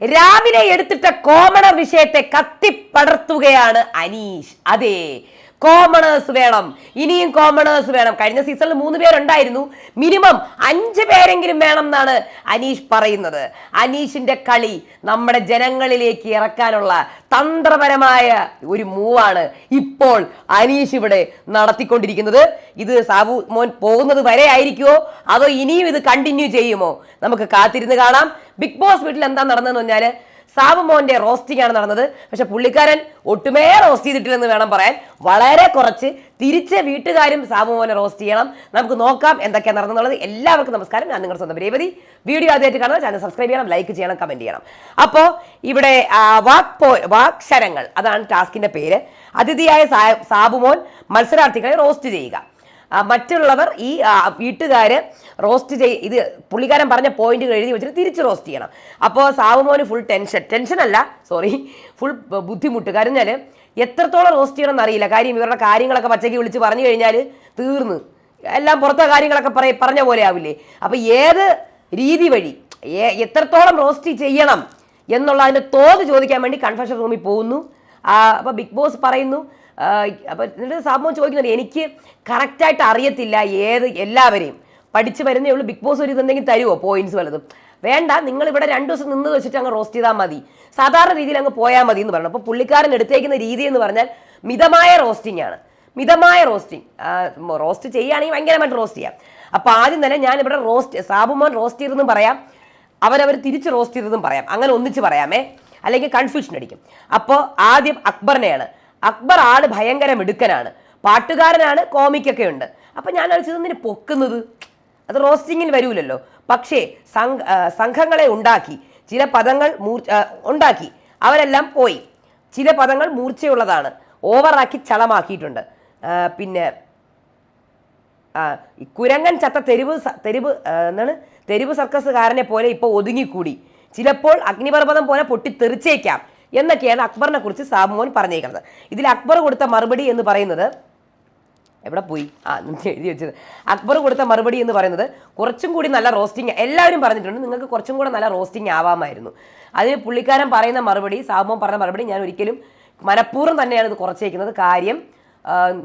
രാവിലെ എടുത്തിട്ട കോമണർ വിഷയത്തെ കത്തിപ്പടർത്തുകയാണ് അനീഷ്. അതെ കോമണേഴ്സ് വേണം. ഇനിയും കോമണേഴ്സ് വേണം. കഴിഞ്ഞ സീസണിൽ മൂന്ന് പേരുണ്ടായിരുന്നു. മിനിമം അഞ്ച് പേരെങ്കിലും വേണം എന്നാണ് അനീഷ് പറയുന്നത്. അനീഷിന്റെ കളി നമ്മുടെ ജനങ്ങളിലേക്ക് ഇറക്കാനുള്ള തന്ത്രപരമായ ഒരു മൂവാണ് ഇപ്പോൾ അനീഷ് ഇവിടെ നടത്തിക്കൊണ്ടിരിക്കുന്നത്. ഇത് സാബു മോൻ പോകുന്നത് വരെ ആയിരിക്കുമോ അതോ ഇനിയും ഇത് കണ്ടിന്യൂ ചെയ്യുമോ? നമുക്ക് കാത്തിരുന്ന് കാണാം. ബിഗ് ബോസ് വീട്ടിൽ എന്താ നടന്നതെന്ന് പറഞ്ഞാൽ സാബു മോന്റെ റോസ്റ്റിംഗ് ആണ് നടന്നത്. പക്ഷെ പുള്ളിക്കാരൻ ഒട്ടുമേ റോസ്റ്റ് ചെയ്തിട്ടില്ലെന്ന് വേണം പറയാൻ. വളരെ കുറച്ച് തിരിച്ച് വീട്ടുകാരും സാബു മോനെ റോസ്റ്റ് ചെയ്യണം. നമുക്ക് നോക്കാം എന്തൊക്കെയാണ് നടന്നുള്ളത്. എല്ലാവർക്കും നമസ്കാരം. ഞാൻ നിങ്ങളുടെ സ്വന്തം രേവതി. വീഡിയോ ആദ്യമായിട്ട് കാണുന്നത് ചാനൽ സബ്സ്ക്രൈബ് ചെയ്യണം ലൈക്ക് ചെയ്യണം കമന്റ് ചെയ്യണം. അപ്പോൾ ഇവിടെ വാക് പോ വാക്ഷരങ്ങൾ അതാണ് ടാസ്കിന്റെ പേര്. അതിഥിയായ സാബുമോൻ മത്സരാർത്ഥികളെ റോസ്റ്റ് ചെയ്യുക. മറ്റുള്ളവർ ഈ വീട്ടുകാർ റോസ്റ്റ് ചെയ് ഇത് പുള്ളിക്കാരൻ പറഞ്ഞ പോയിന്റുകൾ എഴുതി വെച്ചിട്ട് തിരിച്ച് റോസ്റ്റ് ചെയ്യണം. അപ്പോൾ സാവുമോന് ഫുൾ ടെൻഷൻ ടെൻഷൻ അല്ല സോറി ഫുൾ ബുദ്ധിമുട്ട്. കാരണം എത്രത്തോളം റോസ്റ്റ് ചെയ്യണം എന്നറിയില്ല കാര്യം ഇവരുടെ കാര്യങ്ങളൊക്കെ പച്ചയ്ക്ക് വിളിച്ച് പറഞ്ഞു കഴിഞ്ഞാൽ തീർന്ന്. എല്ലാം പുറത്തെ കാര്യങ്ങളൊക്കെ പറയ പറഞ്ഞ പോലെ ആവില്ലേ? അപ്പോൾ ഏത് രീതി വഴി എത്രത്തോളം റോസ്റ്റ് ചെയ്യണം എന്നുള്ള അതിന്റെ തോത് ചോദിക്കാൻ വേണ്ടി കൺഫെഷൻ റൂമിൽ പോകുന്നു. അപ്പോൾ ബിഗ് ബോസ് പറയുന്നു അപ്പോൾ എന്നിട്ട് സാബുമോൻ ചോദിക്കുന്നുണ്ട് എനിക്ക് കറക്റ്റായിട്ട് അറിയത്തില്ല ഏത് എല്ലാവരെയും. പഠിച്ചു വരുന്നേ ഉള്ളൂ ബിഗ് ബോസ് ഒരു ഇതെന്തെങ്കിലും തരുമോ പോയിന്റ്സ് വല്ലതും. വേണ്ട നിങ്ങൾ ഇവിടെ രണ്ട് ദിവസം നിന്ന് വെച്ചിട്ട് അങ്ങ് റോസ്റ്റ് ചെയ്താൽ മതി. സാധാരണ രീതിയിൽ അങ്ങ് പോയാൽ മതി എന്ന് പറഞ്ഞു. അപ്പോൾ പുള്ളിക്കാരൻ എടുത്തേക്കുന്ന രീതി എന്ന് പറഞ്ഞാൽ മിതമായ റോസ്റ്റിംഗ് ആണ്. മിതമായ റോസ്റ്റിംഗ് റോസ്റ്റ് ചെയ്യുകയാണെങ്കിൽ ഭയങ്കരമായിട്ട് റോസ്റ്റ് ചെയ്യാം. അപ്പോൾ ആദ്യം തന്നെ ഞാൻ ഇവിടെ റോസ്റ്റ് സാബുമോൻ റോസ്റ്റ് ചെയ്തെന്നും പറയാം. അവരവർ തിരിച്ച് റോസ്റ്റ് ചെയ്തതും പറയാം. അങ്ങനെ ഒന്നിച്ച് പറയാമേ. അല്ലെങ്കിൽ കൺഫ്യൂഷൻ അടിക്കും. അപ്പോൾ ആദ്യം അക്ബറിനെയാണ്. അക്ബർ ആൾ ഭയങ്കര മിടുക്കനാണ്. പാട്ടുകാരനാണ് കോമിക്കൊക്കെ ഉണ്ട്. അപ്പം ഞാൻ അടിച്ചതിന് പൊക്കുന്നത്? അത് റോസ്റ്റിങ്ങിൽ വരൂലല്ലോ. പക്ഷേ സംഘ സംഘങ്ങളെ ഉണ്ടാക്കി. ചില പദങ്ങൾ ഉണ്ടാക്കി. അവരെല്ലാം പോയി. ചില പദങ്ങൾ മൂർച്ചയുള്ളതാണ്. ഓവറാക്കി ചളമാക്കിയിട്ടുണ്ട്. പിന്നെ കുരങ്ങൻ ചത്ത തെരുവ് തെരുവ് എന്താണ്? തെരുവ് സർക്കസുകാരനെ പോലെ ഇപ്പോൾ ഒതുങ്ങിക്കൂടി. ചിലപ്പോൾ അഗ്നിപർവതം പോലെ പൊട്ടിത്തെറിച്ചേക്കാം. എന്നൊക്കെയാണ് അക്ബറിനെ കുറിച്ച് സാബുമോൻ പറഞ്ഞേക്കുന്നത്. ഇതിൽ അക്ബർ കൊടുത്ത മറുപടി എന്ന് പറയുന്നത് എവിടെ പോയി? ആ എഴുതി വെച്ചത്. അക്ബർ കൊടുത്ത മറുപടി എന്ന് പറയുന്നത് കുറച്ചും കൂടി നല്ല റോസ്റ്റിംഗ് എല്ലാവരും പറഞ്ഞിട്ടുണ്ട് നിങ്ങൾക്ക് കുറച്ചും കൂടെ നല്ല റോസ്റ്റിംഗ് ആവാമായിരുന്നു. അതിന് പുള്ളിക്കാരൻ പറയുന്ന മറുപടി സാബുമോൻ പറഞ്ഞ മറുപടി ഞാൻ ഒരിക്കലും മനഃപൂർവം തന്നെയാണ് ഇത് കുറച്ചേക്കുന്നത്. കാര്യം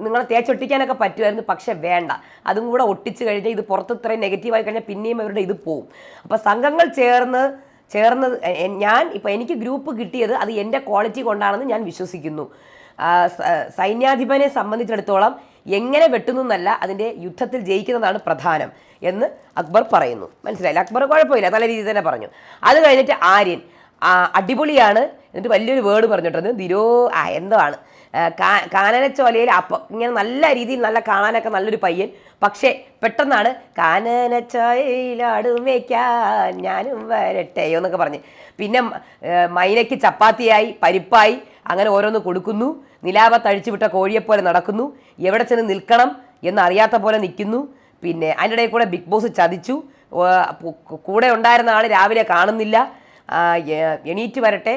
നിങ്ങളെ തേച്ചൊട്ടിക്കാനൊക്കെ പറ്റുമായിരുന്നു പക്ഷേ വേണ്ട. അതും കൂടെ ഒട്ടിച്ച് കഴിഞ്ഞാൽ ഇത് പുറത്ത് ഇത്രയും നെഗറ്റീവായി കഴിഞ്ഞാൽ പിന്നെയും അവരുടെ ഇത് പോവും. അപ്പോൾ സംഘങ്ങൾ ചേർന്ന് ചേർന്നത് ഞാൻ ഇപ്പോൾ എനിക്ക് ഗ്രൂപ്പ് കിട്ടിയത് അത് എന്റെ ക്വാളിറ്റി കൊണ്ടാണെന്ന് ഞാൻ വിശ്വസിക്കുന്നു. സൈന്യാധിപനെ സംബന്ധിച്ചിടത്തോളം എങ്ങനെ വെട്ടുന്നല്ല അതിന്റെ യുദ്ധത്തിൽ ജയിക്കുന്നതാണ് പ്രധാനം എന്ന് അക്ബർ പറയുന്നു. മനസ്സിലായില്ല? അക്ബർ കുഴപ്പമില്ല നല്ല രീതിയിൽ തന്നെ പറഞ്ഞു. അത് കഴിഞ്ഞിട്ട് ആര്യൻ അടിപൊളിയാണ്. എന്നിട്ട് വലിയൊരു വേർഡ് പറഞ്ഞിട്ടുണ്ട്. ദിരോ ആ എന്തോ ആണ്. ആ, കാ- കാനനച്ചോലയിൽ അപ്പൊ ഇങ്ങനെ നല്ല രീതിയിൽ നല്ല കാണാനൊക്കെ നല്ലൊരു പയ്യൻ. പക്ഷേ പെട്ടെന്നാണ് കാനനച്ചോലയിലാടും വയ്ക്കാൻ ഞാനും വരട്ടെ എന്നൊക്കെ പറഞ്ഞ്. പിന്നെ മൈനയ്ക്ക് ചപ്പാത്തിയായി പരിപ്പായി അങ്ങനെ ഓരോന്ന് കൊടുക്കുന്നു. നിലാവ തഴിച്ചു വിട്ട കോഴിയെപ്പോലെ നടക്കുന്നു. എവിടെ ചെന്ന് നിൽക്കണം എന്നറിയാത്ത പോലെ നിൽക്കുന്നു. പിന്നെ അതിനിടയിൽ കൂടെ ബിഗ് ബോസ് ചതിച്ചു. കൂടെ ഉണ്ടായിരുന്ന ആൾ രാവിലെ കാണുന്നില്ല. എണീറ്റ് വരട്ടെ.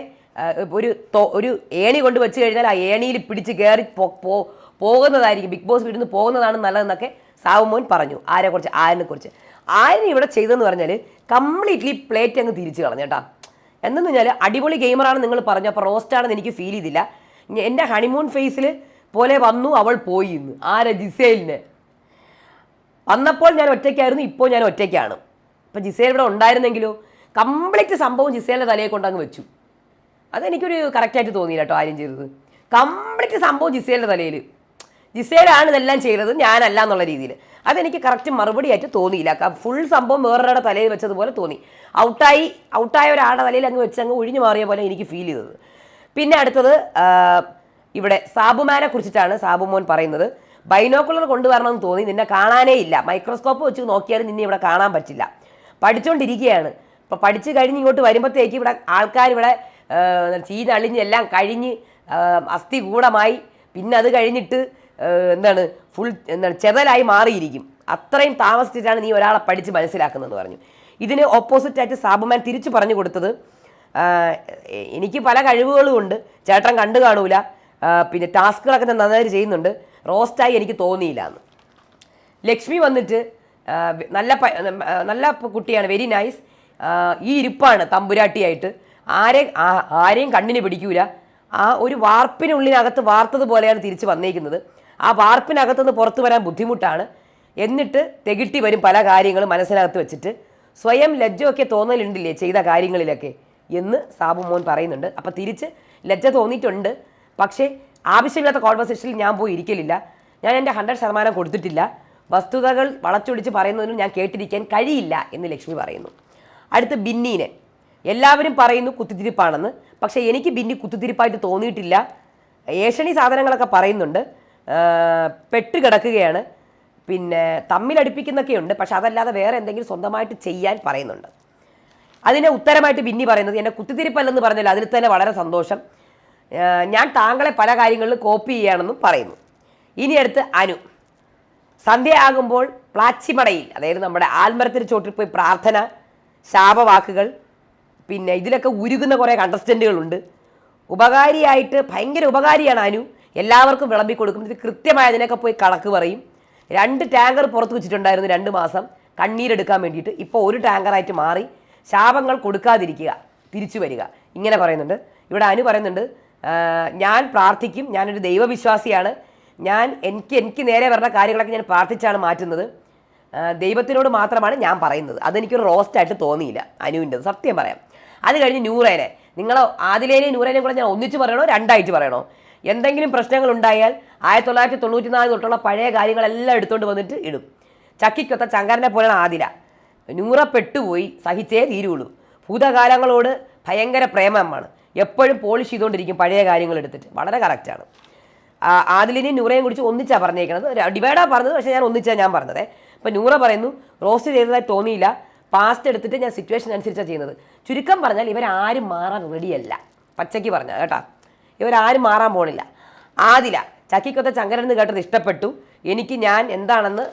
ഒരു ഒരു ഏണി കൊണ്ട് വെച്ച് കഴിഞ്ഞാൽ ആ ഏണിയിൽ പിടിച്ച് കയറി പോകുന്നതായിരിക്കും. ബിഗ് ബോസ് വീട്ടിൽ നിന്ന് പോകുന്നതാണ് നല്ലതെന്നൊക്കെ സാവുമോൻ പറഞ്ഞു. ആരെ കുറിച്ച്? ആരിനെ ഇവിടെ ചെയ്തതെന്ന് പറഞ്ഞാൽ കംപ്ലീറ്റ്ലി പ്ലേറ്റ് അങ്ങ് തിരിച്ചു കളഞ്ഞു കേട്ടോ. എന്തെന്ന് പറഞ്ഞാൽ അടിപൊളി ഗെയിമറാണ് നിങ്ങൾ പറഞ്ഞു. അപ്പോൾ റോസ്റ്റാണെന്ന് എനിക്ക് ഫീൽ ചെയ്തില്ല. എന്റെ ഹണിമൂൺ ഫേസിൽ പോലെ വന്നു അവൾ പോയി ഇന്ന്. ആരെ ജിസേലിന്? വന്നപ്പോൾ ഞാൻ ഒറ്റയ്ക്കായിരുന്നു ഇപ്പോൾ ഞാൻ ഒറ്റയ്ക്കാണ്. ഇപ്പം ജിസേൽ ഇവിടെ ഉണ്ടായിരുന്നെങ്കിലോ? കംപ്ലീറ്റ് സംഭവം ജിസേലിന്റെ തലയെ കൊണ്ടങ്ങ് വെച്ചു. അതെനിക്കൊരു കറക്റ്റായിട്ട് തോന്നിയില്ല കേട്ടോ ആരും ചെയ്തത്. കംപ്ലീറ്റ് സംഭവം ജിസേലിന്റെ തലയിൽ ജിസേലാണ് ഇതെല്ലാം ചെയ്തത് ഞാനല്ല എന്നുള്ള രീതിയിൽ അതെനിക്ക് കറക്റ്റ് മറുപടി ആയിട്ട് തോന്നിയില്ല. ഫുൾ സംഭവം വേറൊരാളുടെ തലയിൽ വെച്ചതുപോലെ തോന്നി. ഔട്ടായി ഔട്ടായ ഒരാളുടെ തലയിൽ അങ്ങ് വെച്ച് അങ്ങ് ഒഴിഞ്ഞു മാറിയ പോലെ എനിക്ക് ഫീൽ ചെയ്തത്. പിന്നെ അടുത്തത് ഇവിടെ സാബുമാനെ കുറിച്ചിട്ടാണ് സാബുമോൻ പറയുന്നത്. ബൈനോക്കുലർ കൊണ്ടുവരണമെന്ന് തോന്നി. നിന്നെ കാണാനേ ഇല്ല. മൈക്രോസ്കോപ്പ് വെച്ച് നോക്കിയാലും നിന്നെ ഇവിടെ കാണാൻ പറ്റില്ല. പഠിച്ചുകൊണ്ടിരിക്കുകയാണ് അപ്പോൾ പഠിച്ച് കഴിഞ്ഞ് ഇങ്ങോട്ട് വരുമ്പോഴത്തേക്ക് ഇവിടെ ആൾക്കാർ ഇവിടെ ആ, ചീഞ്ഞളിഞ്ഞ് എല്ലാം കഴിഞ്ഞ് അസ്ഥി കൂടമായി പിന്നെ അത് കഴിഞ്ഞിട്ട് എന്താണ് ഫുൾ എന്താണ് ചെതലായി മാറിയിരിക്കും. അത്രയും താമസിച്ചിട്ടാണ് നീ ഒരാളെ പഠിച്ച് മനസ്സിലാക്കുന്നതെന്ന് പറഞ്ഞു. ഇതിന് ഓപ്പോസിറ്റായിട്ട് സാബുമാൻ തിരിച്ചു പറഞ്ഞു കൊടുത്തത് എനിക്ക് പല കഴിവുകളും ഉണ്ട്. ചേട്ടൻ കണ്ടു കാണൂല. പിന്നെ ടാസ്കുകളൊക്കെ ഞാൻ നന്നായിട്ട് ചെയ്യുന്നുണ്ട്. റോസ്റ്റായി എനിക്ക് തോന്നിയില്ല എന്ന്. ലക്ഷ്മി വന്നിട്ട് നല്ല നല്ല കുട്ടിയാണ്. വെരി നൈസ് ഈ ഇരിപ്പാണ് തമ്പുരാട്ടിയായിട്ട്. ആരെ ആരെയും കണ്ണിന് പിടിക്കൂല. ആ ഒരു വാർപ്പിനുള്ളിനകത്ത് വാർത്തത് പോലെയാണ് തിരിച്ച് വന്നേക്കുന്നത്. ആ വാർപ്പിനകത്തുനിന്ന് പുറത്തു വരാൻ ബുദ്ധിമുട്ടാണ്. എന്നിട്ട് തെകിട്ടി വരും പല കാര്യങ്ങളും മനസ്സിനകത്ത് വെച്ചിട്ട്. സ്വയം ലജ്ജമൊക്കെ തോന്നലുണ്ടില്ലേ ചെയ്ത കാര്യങ്ങളിലൊക്കെ എന്ന് സാബു മോൻ പറയുന്നുണ്ട്. അപ്പം തിരിച്ച് ലജ്ജ തോന്നിയിട്ടുണ്ട്. പക്ഷേ ആവശ്യമില്ലാത്ത കോൺവെർസേഷനിൽ ഞാൻ പോയി ഇരിക്കലില്ല. ഞാൻ എന്റെ ഹൺഡ്രഡ് ശതമാനം കൊടുത്തിട്ടില്ല. വസ്തുതകൾ വളച്ചൊടിച്ച് പറയുന്നതിനും ഞാൻ കേട്ടിരിക്കാൻ കഴിയില്ല എന്ന് ലക്ഷ്മി പറയുന്നു. അടുത്ത് ബിന്നീനെ. എല്ലാവരും പറയുന്നു കുത്തിത്തിരിപ്പാണെന്ന്. പക്ഷേ എനിക്ക് ബിന്നി കുത്തിത്തിരിപ്പായിട്ട് തോന്നിയിട്ടില്ല. ഏഷണി സാധനങ്ങളൊക്കെ പറയുന്നുണ്ട്. പെട്ട് കിടക്കുകയാണ്. പിന്നെ തമ്മിലടിപ്പിക്കുന്നൊക്കെ ഉണ്ട്. പക്ഷെ അതല്ലാതെ വേറെ എന്തെങ്കിലും സ്വന്തമായിട്ട് ചെയ്യാൻ പറയുന്നുണ്ട്. അതിനെ ഉത്തരമായിട്ട് ബിന്നി പറയുന്നത് എന്നെ കുത്തിത്തിരിപ്പല്ലെന്ന് പറഞ്ഞല്ലോ അതിൽ തന്നെ വളരെ സന്തോഷം. ഞാൻ താങ്കളെ പല കാര്യങ്ങളിലും കോപ്പി ചെയ്യുകയാണെന്നും പറയുന്നു. ഇനി അടുത്ത് അനു. സന്ധ്യയാകുമ്പോൾ പ്ലാച്ചിമടയിൽ അതായത് നമ്മുടെ ആൽമരത്തിന് ചോട്ടിൽ പോയി പ്രാർത്ഥന ശാപവാക്കുകൾ പിന്നെ ഇതിലൊക്കെ ഉരുകുന്ന കുറേ കണ്ടസ്റ്റന്റുകളുണ്ട് ഉപകാരിയായിട്ട് ഭയങ്കര ഉപകാരിയാണ് അനു. എല്ലാവർക്കും വിളമ്പി കൊടുക്കും. ഇത് കൃത്യമായി അതിനൊക്കെ പോയി കണക്ക് പറയും. രണ്ട് ടാങ്കർ പുറത്ത് വെച്ചിട്ടുണ്ടായിരുന്നു രണ്ട് മാസം. കണ്ണീരെടുക്കാൻ വേണ്ടിയിട്ട് ഇപ്പോൾ ഒരു ടാങ്കറായിട്ട് മാറി. ശാപങ്ങൾ കൊടുക്കാതിരിക്കുക. തിരിച്ചു വരിക. ഇങ്ങനെ പറയുന്നുണ്ട്. ഇവിടെ അനു പറയുന്നുണ്ട് ഞാൻ പ്രാർത്ഥിക്കും. ഞാനൊരു ദൈവവിശ്വാസിയാണ്. ഞാൻ എനിക്ക് എനിക്ക് നേരെ വരുന്ന കാര്യങ്ങളൊക്കെ ഞാൻ പ്രാർത്ഥിച്ചാണ് മാറ്റുന്നത്. ദൈവത്തിനോട് മാത്രമാണ് ഞാൻ പറയുന്നത്. അതെനിക്കൊരു റോസ്റ്റായിട്ട് തോന്നിയില്ല. അനുവിന്റെ സത്യം പറയാം. അത് കഴിഞ്ഞ് നൂറേനെ. നിങ്ങൾ ആദിലേനെയും നൂറേനെയും കൂടെ ഞാൻ ഒന്നിച്ച് പറയണോ? രണ്ടായിട്ട് പറയണോ? എന്തെങ്കിലും പ്രശ്നങ്ങൾ ഉണ്ടായാൽ ആയിരത്തി തൊള്ളായിരത്തി തൊണ്ണൂറ്റി നാല് തൊട്ടുള്ള പഴയ കാര്യങ്ങളെല്ലാം എടുത്തുകൊണ്ട് വന്നിട്ട് ഇടും. ചക്കിക്കൊത്ത ചങ്കരനെ പോലെയാണ് ആദില. നൂറ പെട്ടുപോയി സഹിച്ചേ തീരുള്ളൂ. ഭൂതകാലങ്ങളോട് ഭയങ്കര പ്രേമമാണ്. എപ്പോഴും പോളിഷ് ചെയ്തുകൊണ്ടിരിക്കും പഴയ കാര്യങ്ങൾ എടുത്തിട്ട്. വളരെ കറക്റ്റാണ് ആദിലിനെയും നൂറയും കുറിച്ച് ഒന്നിച്ചാണ് പറഞ്ഞേക്കുന്നത് ഡിവൈഡാണ് പറഞ്ഞത് പക്ഷേ ഞാൻ ഒന്നിച്ചാണ് ഞാൻ പറഞ്ഞത്. അപ്പോൾ നൂറ പറയുന്നു റോസ്റ്റ് ചെയ്തതായി തോന്നിയില്ല. പാസ്റ്റ് എടുത്തിട്ട് ഞാൻ സിറ്റുവേഷൻ അനുസരിച്ചാണ് ചെയ്യുന്നത്. ചുരുക്കം പറഞ്ഞാൽ ഇവരാരും മാറാൻ റെഡിയല്ല പച്ചയ്ക്ക് പറഞ്ഞ കേട്ടാ? ഇവരാരും മാറാൻ പോണില്ല. ആദില ചക്കിക്കൊത്ത ചങ്കരൻ എന്ന് കേട്ടത് ഇഷ്ടപ്പെട്ടു. എനിക്ക് ഞാൻ എന്താണെന്ന്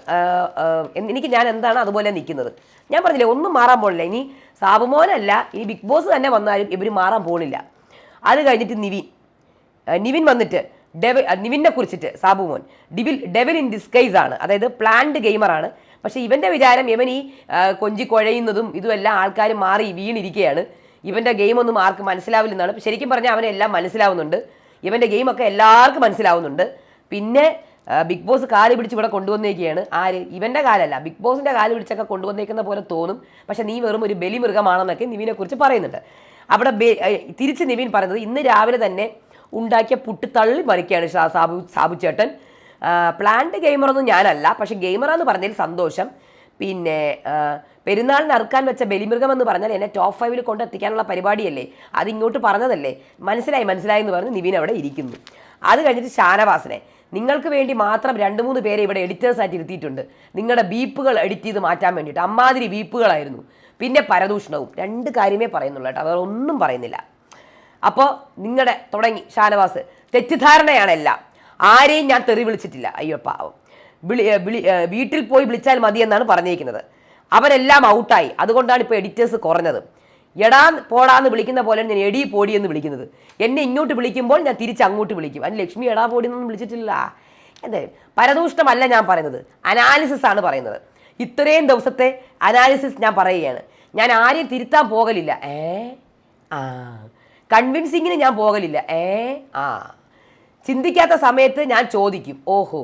എനിക്ക് ഞാൻ എന്താണ് അതുപോലെ നിൽക്കുന്നത്. ഞാൻ പറഞ്ഞില്ലേ ഒന്നും മാറാൻ പോണില്ല. ഇനി സാബുമോനല്ല ഇനി ബിഗ് ബോസ് തന്നെ വന്നാലും ഇവർ മാറാൻ പോണില്ല. അത് കഴിഞ്ഞിട്ട് നിവിൻ. നിവിൻ വന്നിട്ട് ഡെവ നിവിനെ കുറിച്ചിട്ട് Sabumon. Devil devil in disguise ആണ്. അതായത് പ്ലാൻഡ് ഗെയിമറാണ് പക്ഷെ ഇവന്റെ വിചാരം ഇവൻ ഈ കൊഞ്ചി കുഴയുന്നതും ഇതുമെല്ലാം ആൾക്കാർ മാറി വീണിരിക്കുകയാണ് ഇവന്റെ ഗെയിമൊന്നും ആർക്കും മനസ്സിലാവില്ലെന്നാണ്. ശരിക്കും പറഞ്ഞാൽ അവനെല്ലാം മനസ്സിലാവുന്നുണ്ട്. ഇവന്റെ ഗെയിമൊക്കെ എല്ലാവർക്കും മനസ്സിലാവുന്നുണ്ട്. പിന്നെ ബിഗ് ബോസ് കാൽ പിടിച്ച് ഇവിടെ കൊണ്ടുവന്നേക്കുകയാണ് ആര്? ഇവന്റെ കാലല്ല. ബിഗ് ബോസിന്റെ കാൽ പിടിച്ചൊക്കെ കൊണ്ടുവന്നേക്കുന്ന പോലെ തോന്നും. പക്ഷെ നീ വെറും ഒരു ബലി ബലിമൃഗമാണെന്നൊക്കെ നിവിനെ കുറിച്ച് പറയുന്നുണ്ട്. അവിടെ തിരിച്ച് നിവിൻ പറയുന്നത് ഇന്ന് രാവിലെ തന്നെ ഉണ്ടാക്കിയ പുട്ട് തള്ളി മറിക്കുകയാണ് സാബു സാബു ചേട്ടൻ പ്ലാന്റ് ഗെയിമറൊന്നും ഞാനല്ല പക്ഷെ ഗെയിമറാന്ന് പറഞ്ഞതിൽ സന്തോഷം. പിന്നെ പെരുന്നാളിന് അറുക്കാൻ വെച്ച ബലിമൃഗം എന്ന് പറഞ്ഞാൽ എന്നെ ടോപ്പ് ഫൈവിൽ കൊണ്ടെത്തിക്കാനുള്ള പരിപാടിയല്ലേ? അത് ഇങ്ങോട്ട് പറഞ്ഞതല്ലേ? മനസ്സിലായി മനസ്സിലായി എന്ന് പറഞ്ഞ് നിവിൻ അവിടെ ഇരിക്കുന്നു. അത് കഴിഞ്ഞിട്ട് ഷാനവാസിനെ നിങ്ങൾക്ക് വേണ്ടി മാത്രം രണ്ട് മൂന്ന് പേരെ ഇവിടെ എഡിറ്റേഴ്സായിട്ട് ഇരുത്തിയിട്ടുണ്ട്. നിങ്ങളുടെ ബീപ്പുകൾ എഡിറ്റ് ചെയ്ത് മാറ്റാൻ വേണ്ടിയിട്ട്. അമ്മാതിരി ബീപ്പുകളായിരുന്നു പിന്നെ പരദൂഷണവും. രണ്ട് കാര്യമേ പറയുന്നുള്ളൂ കേട്ടോ അവർ ഒന്നും പറയുന്നില്ല. അപ്പോൾ നിങ്ങളുടെ തുടങ്ങി. ഷാനവാസ് തെറ്റിദ്ധാരണയാണ് എല്ലാം. ആരെയും ഞാൻ തെറി വിളിച്ചിട്ടില്ല. അയ്യോ പാവം. വിളി വിളി വീട്ടിൽ പോയി വിളിച്ചാൽ മതി എന്നാണ് പറഞ്ഞിരിക്കുന്നത് അവരെല്ലാം ഔട്ടായി. അതുകൊണ്ടാണ് ഇപ്പോൾ എഡിറ്റേഴ്സ് കുറഞ്ഞത്. എടാ പോടാന്ന് വിളിക്കുന്ന പോലെ ഞാൻ എടി പോടി എന്ന് വിളിക്കുന്നത്. എന്നെ ഇങ്ങോട്ട് വിളിക്കുമ്പോൾ ഞാൻ തിരിച്ച് അങ്ങോട്ട് വിളിക്കും. അതിന് ലക്ഷ്മി എടാ പോടി എന്നൊന്നും വിളിച്ചിട്ടില്ല എന്തായാലും പരദൂഷ്ടമല്ല ഞാൻ പറയുന്നത്. അനാലിസിസ് ആണ് പറയുന്നത്. ഇത്രയും ദിവസത്തെ അനാലിസിസ് ഞാൻ പറയുകയാണ്. ഞാൻ ആരെയും തിരുത്താൻ പോകലില്ല. ഏ? ആ. കൺവിൻസിങ്ങിന് ഞാൻ പോകലില്ല. ഏ? ആ. ചിന്തിക്കാത്ത സമയത്ത് ഞാൻ ചോദിക്കും ഓഹോ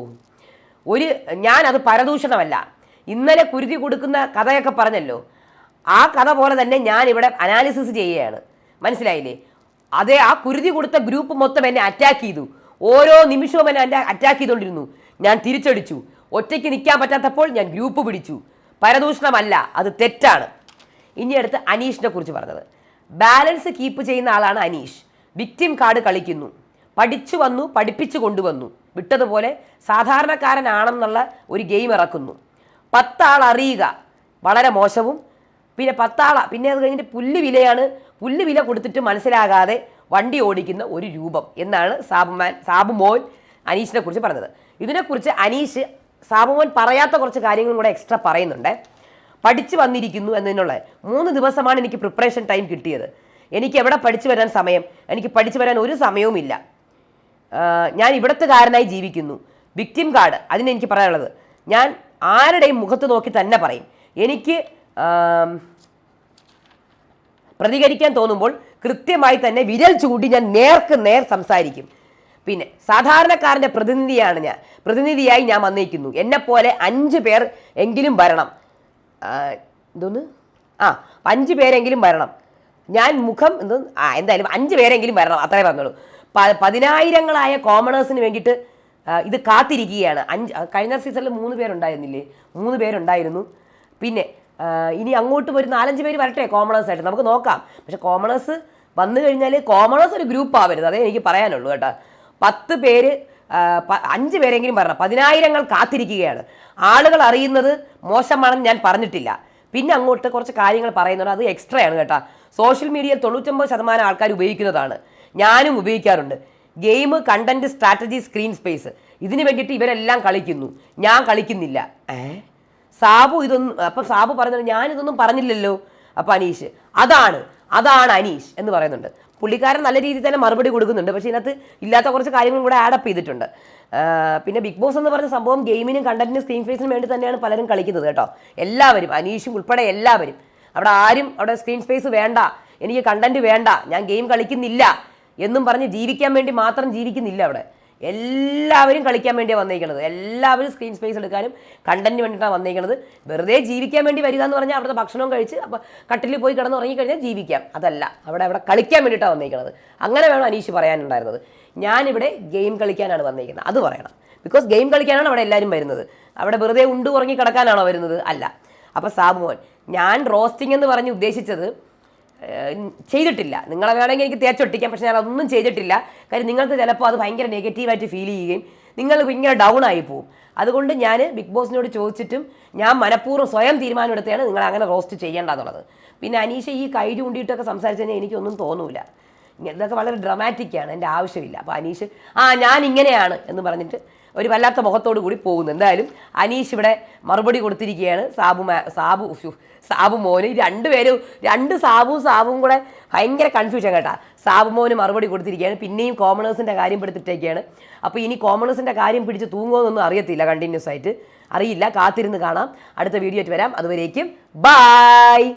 ഒരു ഞാൻ അത് പരദൂഷണമല്ല. ഇന്നലെ കുരുതി കൊടുക്കുന്ന കഥയൊക്കെ പറഞ്ഞല്ലോ. ആ കഥ പോലെ തന്നെ ഞാൻ ഇവിടെ അനാലിസിസ് ചെയ്യുകയാണ്. മനസ്സിലായില്ലേ? അതെ ആ കുരുതി കൊടുത്ത ഗ്രൂപ്പ് മൊത്തം എന്നെ അറ്റാക്ക് ചെയ്തു. ഓരോ നിമിഷവും എന്നെ എന്റെ അറ്റാക്ക് ചെയ്തുകൊണ്ടിരുന്നു. ഞാൻ തിരിച്ചടിച്ചു. ഒറ്റയ്ക്ക് നിൽക്കാൻ പറ്റാത്തപ്പോൾ ഞാൻ ഗ്രൂപ്പ് പിടിച്ചു. പരദൂഷണമല്ല അത് തെറ്റാണ്. ഇനി അടുത്ത് അനീഷിനെ കുറിച്ച് പറഞ്ഞത്. ബാലൻസ് കീപ്പ് ചെയ്യുന്ന ആളാണ് അനീഷ്. വിക്ടിം കാർഡ് കളിക്കുന്നു. പഠിച്ചു വന്നു പഠിപ്പിച്ചു കൊണ്ടുവന്നു. വിട്ടതുപോലെ സാധാരണക്കാരനാണെന്നുള്ള ഒരു ഗെയിം ഇറക്കുന്നു. പത്താൾ അറിയുക വളരെ മോശവും പിന്നെ പത്താള പിന്നെ അത് കഴിഞ്ഞിട്ട് പുല്ല് വിലയാണ്. പുല്ല് വില കൊടുത്തിട്ട് മനസ്സിലാകാതെ വണ്ടി ഓടിക്കുന്ന ഒരു രൂപം എന്നാണ് സാബുമാൻ സാബുമോൻ അനീഷിനെ കുറിച്ച് പറഞ്ഞത്. ഇതിനെക്കുറിച്ച് അനീഷ് സാബുമോൻ പറയാത്ത കുറച്ച് കാര്യങ്ങളും കൂടെ എക്സ്ട്രാ പറയുന്നുണ്ട്. പഠിച്ചു വന്നിരിക്കുന്നു എന്നതിനുള്ള മൂന്ന് ദിവസമാണ് എനിക്ക് പ്രിപ്പറേഷൻ ടൈം കിട്ടിയത്. എനിക്ക് എവിടെ പഠിച്ചു വരാൻ സമയം? എനിക്ക് പഠിച്ചു വരാൻ ഒരു സമയവുമില്ല. ആഹ് ഞാൻ ഇവിടത്തുകാരനായി ജീവിക്കുന്നു. വിക്ടിം കാർഡ് അതിന് എനിക്ക് പറയാനുള്ളത്. ഞാൻ ആരുടെയും മുഖത്ത് നോക്കി തന്നെ പറയും. എനിക്ക് പ്രതികരിക്കാൻ തോന്നുമ്പോൾ കൃത്യമായി തന്നെ വിരൽ ചൂണ്ടി ഞാൻ നേർക്ക് നേർ സംസാരിക്കും. പിന്നെ സാധാരണക്കാരന്റെ പ്രതിനിധിയാണ് ഞാൻ. പ്രതിനിധിയായി ഞാൻ വന്നിരിക്കുന്നു. എന്നെപ്പോലെ അഞ്ച് പേർ എങ്കിലും വരണം. എന്തോന്ന് ആ അഞ്ച് പേരെങ്കിലും വരണം. ഞാൻ മുഖം എന്തോ? ആ എന്തായാലും അഞ്ച് പേരെങ്കിലും വരണം. അത്രേ പറഞ്ഞോളൂ പതിനായിരങ്ങളായ കോമണേഴ്സിന് വേണ്ടിയിട്ട് ഇത് കാത്തിരിക്കുകയാണ്. അഞ്ച് കഴിഞ്ഞ സീസണിൽ മൂന്ന് പേരുണ്ടായിരുന്നില്ലേ? മൂന്ന് പേരുണ്ടായിരുന്നു. പിന്നെ ഇനി അങ്ങോട്ട് ഒരു നാലഞ്ച് പേര് വരട്ടെ കോമണേഴ്സ് ആയിട്ട് നമുക്ക് നോക്കാം. പക്ഷെ കോമണേഴ്സ് വന്നു കഴിഞ്ഞാൽ കോമണേഴ്സ് ഒരു ഗ്രൂപ്പ് ആവരുത്. അതേ എനിക്ക് പറയാനുള്ളൂ കേട്ടോ. പത്ത് പേര് അഞ്ച് പേരെങ്കിലും പറഞ്ഞു പതിനായിരങ്ങൾ കാത്തിരിക്കുകയാണ്. ആളുകൾ അറിയുന്നത് മോശമാണെന്ന് ഞാൻ പറഞ്ഞിട്ടില്ല. പിന്നെ അങ്ങോട്ട് കുറച്ച് കാര്യങ്ങൾ പറയുന്നുണ്ട്. അത് എക്സ്ട്രാ ആണ് കേട്ടോ. സോഷ്യൽ മീഡിയയിൽ തൊണ്ണൂറ്റൊമ്പത് ശതമാനം ആൾക്കാർ ഉപയോഗിക്കുന്നതാണ്. ഞാനും ഉപയോഗിക്കാറുണ്ട്. Game content strategy screen space. ഇതിന് വേണ്ടിയിട്ട് ഇവരെല്ലാം കളിക്കുന്നു. ഞാൻ കളിക്കുന്നില്ല. ഏ? സാബു ഇതൊന്നും അപ്പം സാബു പറയുന്നത് ഞാൻ ഇതൊന്നും പറഞ്ഞില്ലല്ലോ. അപ്പം അനീഷ് അതാണ് അതാണ് അനീഷ് എന്ന് പറയുന്നുണ്ട്. പുള്ളിക്കാരൻ നല്ല രീതിയിൽ തന്നെ മറുപടി കൊടുക്കുന്നുണ്ട്. പക്ഷേ ഇതിനകത്ത് ഇല്ലാത്ത കുറച്ച് കാര്യങ്ങളും കൂടെ ആഡപ്പ് ചെയ്തിട്ടുണ്ട്. പിന്നെ ബിഗ് ബോസ് എന്ന് പറഞ്ഞ സംഭവം ഗെയിമിനും കണ്ടന്റിനും സ്ക്രീൻ സ്പേസിനും വേണ്ടി തന്നെയാണ് പലരും കളിക്കുന്നത് കേട്ടോ. എല്ലാവരും അനീഷും ഉൾപ്പെടെ എല്ലാവരും. അവിടെ ആരും അവിടെ സ്ക്രീൻ സ്പേസ് വേണ്ട. എനിക്ക് കണ്ടന്റ് വേണ്ട. ഞാൻ ഗെയിം കളിക്കുന്നില്ല. എന്നും പറഞ്ഞ് ജീവിക്കാൻ വേണ്ടി മാത്രം ജീവിക്കുന്നില്ല അവിടെ. എല്ലാവരും കളിക്കാൻ വേണ്ടിയാണ് വന്നേക്കുന്നത് എല്ലാവരും സ്ക്രീൻ സ്പേസ് എടുക്കാനും കണ്ടന്റിന് വേണ്ടിയിട്ടാണ് വന്നേക്കുന്നത് വെറുതെ ജീവിക്കാൻ വേണ്ടി വരിക എന്ന് പറഞ്ഞാൽ അവിടുത്തെ ഭക്ഷണവും കഴിച്ച് അപ്പോൾ കട്ടിൽ പോയി കിടന്ന് ഉറങ്ങിക്കഴിഞ്ഞാൽ ജീവിക്കാം. അതല്ല അവിടെ അവിടെ കളിക്കാൻ വേണ്ടിയിട്ടാണ് വന്നേക്കുന്നത് അങ്ങനെ വേണം അനീഷ് പറയാനുണ്ടായിരുന്നത്. ഞാനിവിടെ ഗെയിം കളിക്കാനാണ് വന്നേക്കുന്നത്. അത് പറയണം. ബിക്കോസ് ഗെയിം കളിക്കാനാണ് അവിടെ എല്ലാവരും വരുന്നത്. അവിടെ വെറുതെ ഉണ്ട് ഉറങ്ങി കിടക്കാനാണോ വരുന്നത്? അല്ല. അപ്പോൾ സാബുമോൻ ഞാൻ റോസ്റ്റിംഗ് എന്ന് പറഞ്ഞ് ഉദ്ദേശിച്ചത് ചെയ്തിട്ടില്ല. നിങ്ങളെ വേണമെങ്കിൽ എനിക്ക് തേച്ചൊട്ടിക്കാം പക്ഷെ ഞാൻ അതൊന്നും ചെയ്തിട്ടില്ല. കാര്യം നിങ്ങൾക്ക് ചിലപ്പോൾ അത് ഭയങ്കര നെഗറ്റീവായിട്ട് ഫീൽ ചെയ്യുകയും നിങ്ങൾ ഭയങ്കര ഡൗൺ ആയി പോകും അതുകൊണ്ട് ഞാൻ ബിഗ് ബോസിനോട് ചോദിച്ചിട്ടും ഞാൻ മനഃപൂർവം സ്വയം തീരുമാനമെടുത്തെയാണ് നിങ്ങൾ അങ്ങനെ റോസ്റ്റ് ചെയ്യേണ്ട പിന്നെ അനീഷ ഈ കൈ ചൂണ്ടിയിട്ടൊക്കെ സംസാരിച്ചു കഴിഞ്ഞാൽ എനിക്കൊന്നും തോന്നൂല. ഇതൊക്കെ വളരെ ഡ്രമാറ്റിക്കാണ് എന്റെ ആവശ്യമില്ല. അപ്പോൾ അനീഷ് ആ ഞാൻ ഇങ്ങനെയാണ് എന്ന് പറഞ്ഞിട്ട് ഒരു വല്ലാത്ത മുഖത്തോടു കൂടി പോകുന്നു. എന്തായാലും അനീഷ് ഇവിടെ മറുപടി കൊടുത്തിരിക്കുകയാണ്. സാബു സാബു സാബു മോന്. രണ്ടുപേരും രണ്ട് സാബുവും സാബും കൂടെ ഭയങ്കര കൺഫ്യൂഷൻ കേട്ടാ. സാബു മോന് മറുപടി കൊടുത്തിരിക്കുകയാണ്. പിന്നെയും കോമണേഴ്സിന്റെ കാര്യം പെടുത്തിട്ടേക്കാണ്. അപ്പോൾ ഇനി കോമണേഴ്സിന്റെ കാര്യം പിടിച്ച് തൂങ്ങുമെന്നൊന്നും അറിയത്തില്ല കണ്ടിന്യൂസ് ആയിട്ട്. അറിയില്ല. കാത്തിരുന്ന് കാണാം. അടുത്ത വീഡിയോ ആയിട്ട് വരാം. അതുവരേക്കും ബായ്